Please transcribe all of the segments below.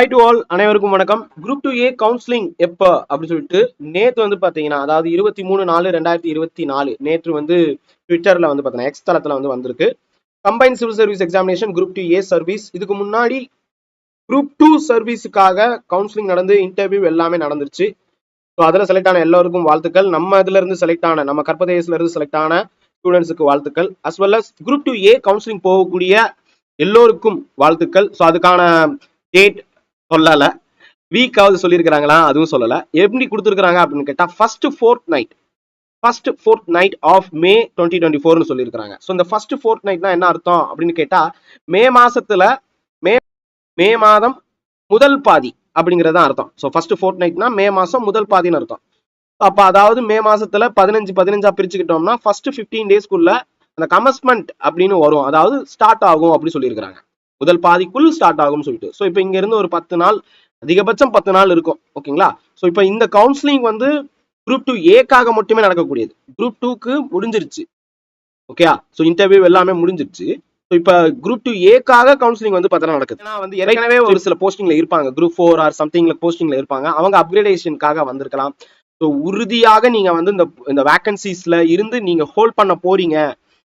High to all அனைவருக்கும் வணக்கம். Group two A counselling எப்போ? அப்படின்னு சொல்லிட்டு நேற்று வந்து பார்த்தீங்கன்னா அதாவது இருபத்தி மூணு நாலு ரெண்டாயிரத்தி இருபத்தி நாலு நேற்று வந்து ட்விட்டரில் வந்து பார்த்தீங்கன்னா எக்ஸ் தளத்தில் வந்து வந்திருக்கு. Combine civil service examination group two A service இதுக்கு முன்னாடி குரூப் டூ சர்வீஸுக்காக கவுன்சிலிங் நடந்து இன்டர்வியூ எல்லாமே நடந்துருச்சு. ஸோ அதில் செலக்ட் ஆன எல்லோருக்கும் வாழ்த்துக்கள். நம்ம இதுல இருந்து செலக்ட் ஆன நம்ம கற்பதேசில இருந்து செலக்ட் ஆன ஸ்டூடெண்ட்ஸுக்கு வாழ்த்துக்கள். As well as group two A counselling போகக்கூடிய எல்லோருக்கும் வாழ்த்துக்கள். ஸோ அதுக்கான டேட் சொல்லல. வீக்காவது சொல்லியிருக்கிறாங்களா அதுவும் சொல்லல. எப்படி கொடுத்துருக்காங்க அப்படின்னு கேட்டா first fortnight first fortnight of May twenty twenty ஃபோர்னு சொல்லியிருக்காங்க ஸோ இந்த ஃபர்ஸ்ட் ஃபோர்த் நைட்னா என்ன அர்த்தம் அப்படின்னு கேட்டா மே மாசத்துல மே மே மாதம் முதல் பாதி அப்படிங்கிறது தான் அர்த்தம். ஸோ ஃபர்ஸ்ட் ஃபோர்த் நைட்னா மே மாசம் முதல் பாதின்னு அர்த்தம். அப்போ அதாவது மே மாசத்துல பதினஞ்சு பதினஞ்சா பிரிச்சுக்கிட்டோம்னா ஃபர்ஸ்ட் ஃபிஃப்டீன் டேஸ்க்குள்ள அந்த கமஸ்மெண்ட் அப்படின்னு வரும். அதாவது ஸ்டார்ட் ஆகும் அப்படின்னு சொல்லியிருக்கிறாங்க முதல் பாதிக்குள் ஸ்டார்ட் ஆகும்னு சொல்லிட்டு. ஸோ இப்போ இங்க இருந்து ஒரு பத்து நாள் அதிகபட்சம் பத்து நாள் இருக்கும். ஓகேங்களா ஸோ இப்போ இந்த கவுன்சிலிங் வந்து குரூப் டூ ஏக்காக மட்டுமே நடக்கக்கூடியது. குரூப் டூக்கு முடிஞ்சிருச்சு. ஓகேயா ஸோ இன்டர்வியூ எல்லாமே முடிஞ்சிருச்சு. ஸோ இப்போ குரூப் டூ ஏக்காக கவுன்சிலிங் வந்து பார்த்தா நடக்குது. ஏன்னா வந்து ஏற்கனவே ஒரு சில போஸ்டிங்ல இருப்பாங்க. குரூப் ஃபோர் ஆர் சம்திங்ல போஸ்டிங்ல இருப்பாங்க. அவங்க அப்கிரேடேஷனுக்காக வந்திருக்கலாம். ஸோ உறுதியாக நீங்க வந்து இந்த இந்த வேகன்சிஸ்ல இருந்து நீங்க ஹோல்ட் பண்ண போறீங்க.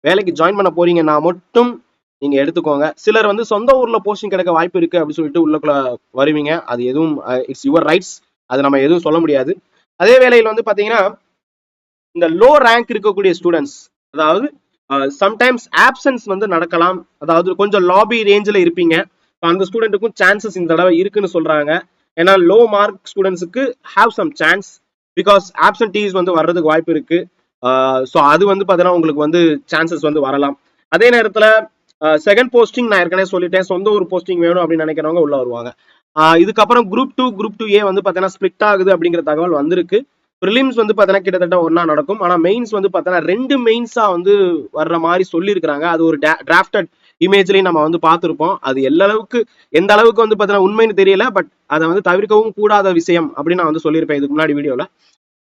வேலைக்கு ஜாயின் பண்ண போறீங்கன்னா மட்டும் நீங்க எடுத்துக்கோங்க. சிலர் வந்து சொந்த ஊர்ல போஸ்டிங் கிடைக்க வாய்ப்பு இருக்கு அப்படின்னு சொல்லிட்டு உள்ளக்குள்ள வருவீங்க. அது எதுவும் இட்ஸ் யுவர் ரைட்ஸ் அது நம்ம எதுவும் சொல்ல முடியாது. அதே வேளையில் வந்து பாத்தீங்கன்னா இந்த லோ ரேங்க் இருக்கக்கூடிய ஸ்டூடெண்ட்ஸ் அதாவது சம்டைம்ஸ் ஆப்சன்ஸ் வந்து நடக்கலாம். அதாவது கொஞ்சம் லாபி ரேஞ்சில் இருப்பீங்க. அந்த ஸ்டூடெண்ட்டுக்கும் சான்சஸ் இந்த தடவை இருக்குன்னு சொல்றாங்க. ஏன்னா லோ மார்க் ஸ்டூடெண்ட்ஸுக்கு have some chance because absentees வந்து வர்றதுக்கு வாய்ப்பு இருக்கு. ஸோ அது வந்து பார்த்தீங்கன்னா உங்களுக்கு வந்து சான்சஸ் வந்து வரலாம். அதே நேரத்தில் செகண்ட் போஸ்டிங் நான் ஏற்கனவே சொல்லிட்டேன். சொந்த ஒரு போஸ்டிங் வேணும் அப்படின்னு நினைக்கிறவங்க உள்ள வருவாங்க. இதுக்கப்புறம் group two group two A வந்து பார்த்தீங்கன்னா ஸ்பிளிட் ஆகுது அப்படிங்கிற தகவல் வந்திருக்கு. ப்ரிலிம்ஸ் வந்து பார்த்தீங்கன்னா கிட்டத்தட்ட ஒன்றா நடக்கும். ஆனால் மெயின்ஸ் வந்து பார்த்தீங்கன்னா ரெண்டு மெயின்ஸாக வந்து வர்ற மாதிரி சொல்லியிருக்கிறாங்க. அது ஒரு டிராஃப்டட் இமேஜ்லையும் நம்ம வந்து பார்த்துருப்போம். அது எல்லா அளவுக்கு எந்த அளவுக்கு வந்து பார்த்தீங்கன்னா உண்மைன்னு தெரியல. பட் அதை வந்து தவிர்க்கவும் கூடாத விஷயம் அப்படின்னு நான் வந்து சொல்லியிருப்பேன் இதுக்கு முன்னாடி வீடியோவில்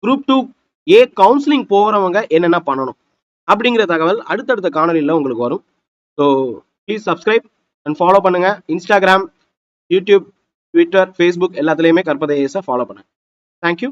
குரூப் டூ ஏ கவுன்சிலிங் போகிறவங்க என்னென்ன பண்ணணும் அப்படிங்கிற தகவல் அடுத்தடுத்த காணொலியில் உங்களுக்கு வரும். So please subscribe and follow பண்ணுங்க. இன்ஸ்டாகிராம் யூடியூப் ட்விட்டர் ஃபேஸ்புக் எல்லாத்துலேயுமே கற்பதை ஃபாலோ பண்ணுங்க. தேங்க்யூ